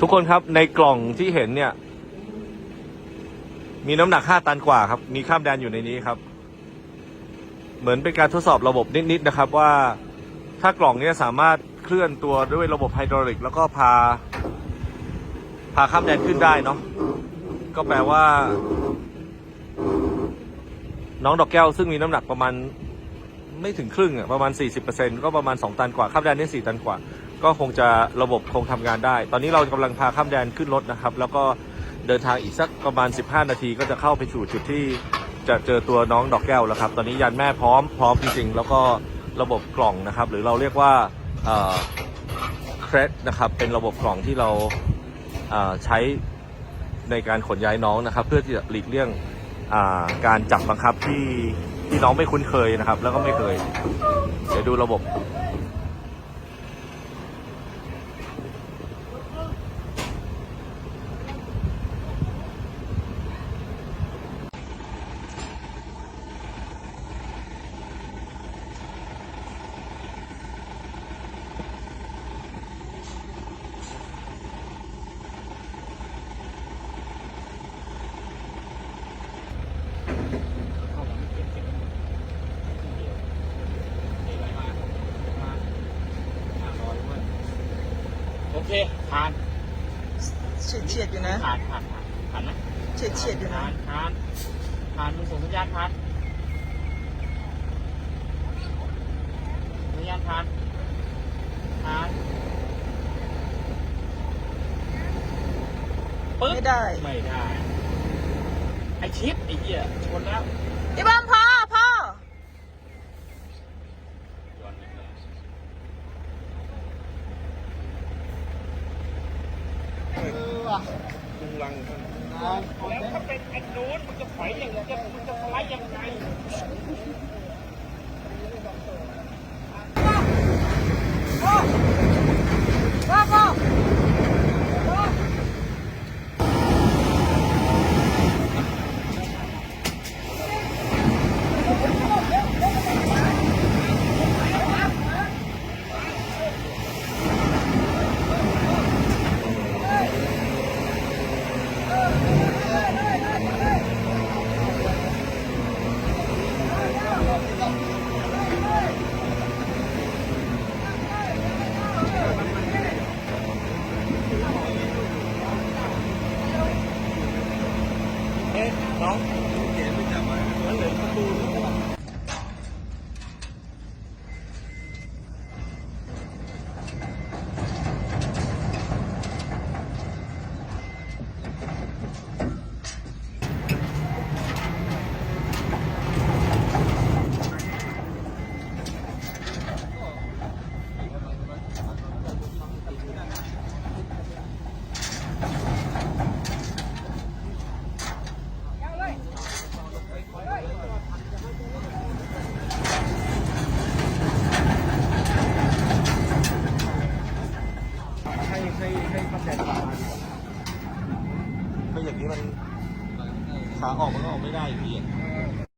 ทุกคนครับในกล่องที่เห็นเนี่ย มีน้ำหนัก5ตันกว่าครับ มีข้ามแดนอยู่ในนี้ครับ เหมือนเป็นการทดสอบระบบนิดๆนะครับว่าถ้ากล่องเนี้สามารถเคลื่อนตัวด้วยระบบไฮดรอลิก แล้วก็พา พาข้ามแดนขึ้นได้เนาะก็แปลว่า น้องดอกแก้วซึ่งมีน้ำหนักประมาณไม่ถึงครึ่งอะประมาณ 40%ก็ประมาณ 2 ตันกว่าข้ามแดนนี่4ตันกว่า ก็คงจะระบบคงทำงานได้ ตอนนี้เรากำลังพาข้ามแดนขึ้นรถนะครับ แล้วก็เดินทางอีกสักประมาณ 15 นาทีก็จะเข้าไปสู่จุดที่จะเจอตัวน้องดอกแก้วแล้วครับ ตอนนี้ยานแม่พร้อมพร้อมจริงๆ แล้วก็ระบบกล่องนะครับ หรือเราเรียกว่าเครดนะครับ เป็นระบบกล่องที่เราเใช้ในการขนย้ายน้องนะครับ เพื่อที่จะหลีกเลี่ยงาการจับบังคับที่ที่น้องไม่คุ้นเคยนะครับ แล้วก็ไม่เคย เดี๋ยวดูระบบ โอ เคผ่านเฉียดเฉียดอยู่นะผ่านผ่านผ่านผ่านไหมเฉียดเฉียดอยู่นะผ่านผ่านผ่านมึงส่งสัญญาณผ่านสัญญาณผ่านผ่านปึ๊บไม่ได้ไม่ได้ไอชิปไอเหี้ยชนแล้ว ไอ้บ้ามพ่อพ่อ ย้อนอีกแล้ว ล่ะลุงลังแล้วถ้าเป็นอันนู้นมันจะไหวอย่างไรมันจะสไลด์ย่างไร không? ให้เข้าใจประมาณนี้ไม่อย่างนี้มันขาออกมันก็ออกไม่ได้อยู่ดี